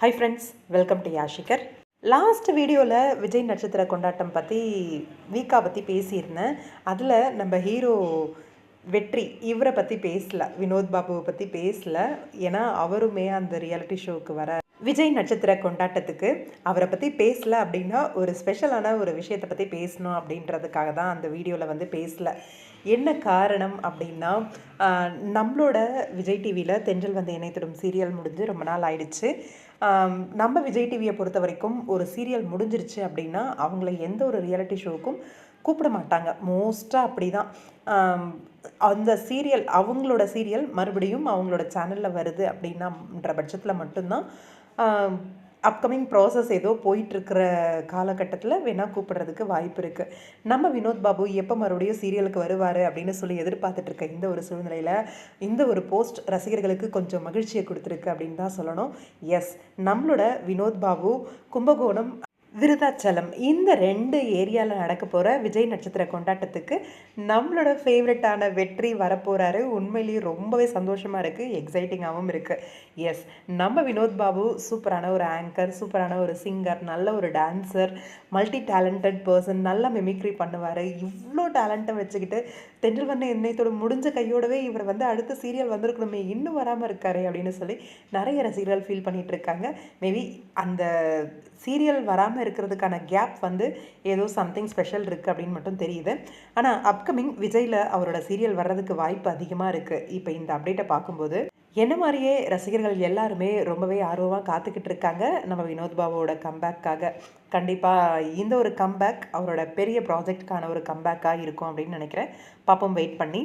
Hi friends welcome to Yashikar last வீடியோவில் விஜய் நட்சத்திர கொண்டாட்டம் பற்றி வீக்கா பற்றி பேசியிருந்தேன். அதில் நம்ம ஹீரோ வெற்றி இவரை பற்றி பேசல வினோத் பாபுவை பற்றி பேசல. ஏன்னா அவருமே அந்த ரியாலிட்டி ஷோவுக்கு வர விஜய் நட்சத்திர கொண்டாட்டத்துக்கு அவரை பற்றி பேசல அப்படின்னா ஒரு ஸ்பெஷலான ஒரு விஷயத்தை பற்றி பேசணும் அப்படின்றதுக்காக தான் அந்த வீடியோவில் வந்து பேசல. என்ன காரணம் அப்படின்னா நம்மளோட விஜய் டிவியில் தென்றல் வந்து இணைத்திடும் சீரியல் முடிஞ்சு ரொம்ப நாள் ஆயிடுச்சு. நம்ம விஜய் டிவியை பொறுத்த வரைக்கும் ஒரு சீரியல் முடிஞ்சிருச்சு அப்படின்னா அவங்கள எந்த ஒரு ரியாலிட்டி ஷோவுக்கும் கூப்பிட மாட்டாங்க. மோஸ்ட்டாக அப்படி தான் அந்த சீரியல் அவங்களோட சீரியல் மறுபடியும் அவங்களோட சேனலில் வருது அப்படின்னான்ற பட்சத்தில் மட்டும்தான் அப்கமிங் ப்ராசஸ் ஏதோ போயிட்டுருக்கிற காலகட்டத்தில் வேணால் கூப்பிடுறதுக்கு வாய்ப்பு இருக்குது நம்ம வினோத் பாபு எப்போ மறுபடியும் சீரியலுக்கு வருவார் அப்படின்னு சொல்லி எதிர்பார்த்துட்டு இருக்க இந்த ஒரு சூழ்நிலையில் இந்த ஒரு போஸ்ட் ரசிகர்களுக்கு கொஞ்சம் மகிழ்ச்சியை கொடுத்துருக்கு அப்படின்னு தான் சொல்லணும். எஸ் நம்மளோட வினோத் பாபு கும்பகோணம் விருதாச்சலம். இந்த ரெண்டு ஏரியாவில் நடக்க போகிற விஜய் நட்சத்திர கொண்டாட்டத்துக்கு நம்மளோட ஃபேவரட்டான வெற்றி வரப்போகிறாரு உண்மையிலேயே ரொம்பவே சந்தோஷமாக இருக்குது எக்ஸைட்டிங்காகவும் இருக்குது எஸ் நம்ம வினோத் பாபு சூப்பரான ஒரு ஆங்கர் சூப்பரான ஒரு சிங்கர் நல்ல ஒரு டான்சர் மல்டி டேலண்டட் பர்சன் நல்லா மிமிக்ரி பண்ணுவார். இவ்வளோ டேலண்ட்டை வச்சுக்கிட்டு தென்றல் வண்ண எண்ணெயத்தோட முடிஞ்ச கையோடவே இவர் வந்து அடுத்த சீரியல் வந்திருக்கணுமே இன்னும் வராமல் இருக்காரு அப்படின்னு சொல்லி நிறைய ரசிகர்கள் ஃபீல் பண்ணிகிட்டு இருக்காங்க. மேபி அந்த சீரியல் வராமல் இருக்கிறதுக்கான கேப் வந்து ஏதோ சம்திங் ஸ்பெஷல் இருக்குது அப்படின்னு மட்டும் தெரியுது. ஆனால் அப்கமிங் விஜயில் அவரோட சீரியல் வர்றதுக்கு வாய்ப்பு அதிகமாக இருக்குது இப்போ இந்த அப்டேட்டை பார்க்கும்போது என்ன மாதிரியே ரசிகர்கள் எல்லாருமே ரொம்பவே ஆர்வமாக காத்துக்கிட்டு இருக்காங்க. நம்ம வினோத் பாபுவோட கம்பேக்காக கண்டிப்பாக இந்த ஒரு கம்பேக் அவரோட பெரிய ப்ராஜெக்டுக்கான ஒரு கம்பேக்காக இருக்கும் அப்படின்னு நினைக்கிறேன். பார்ப்போம் வெயிட் பண்ணி.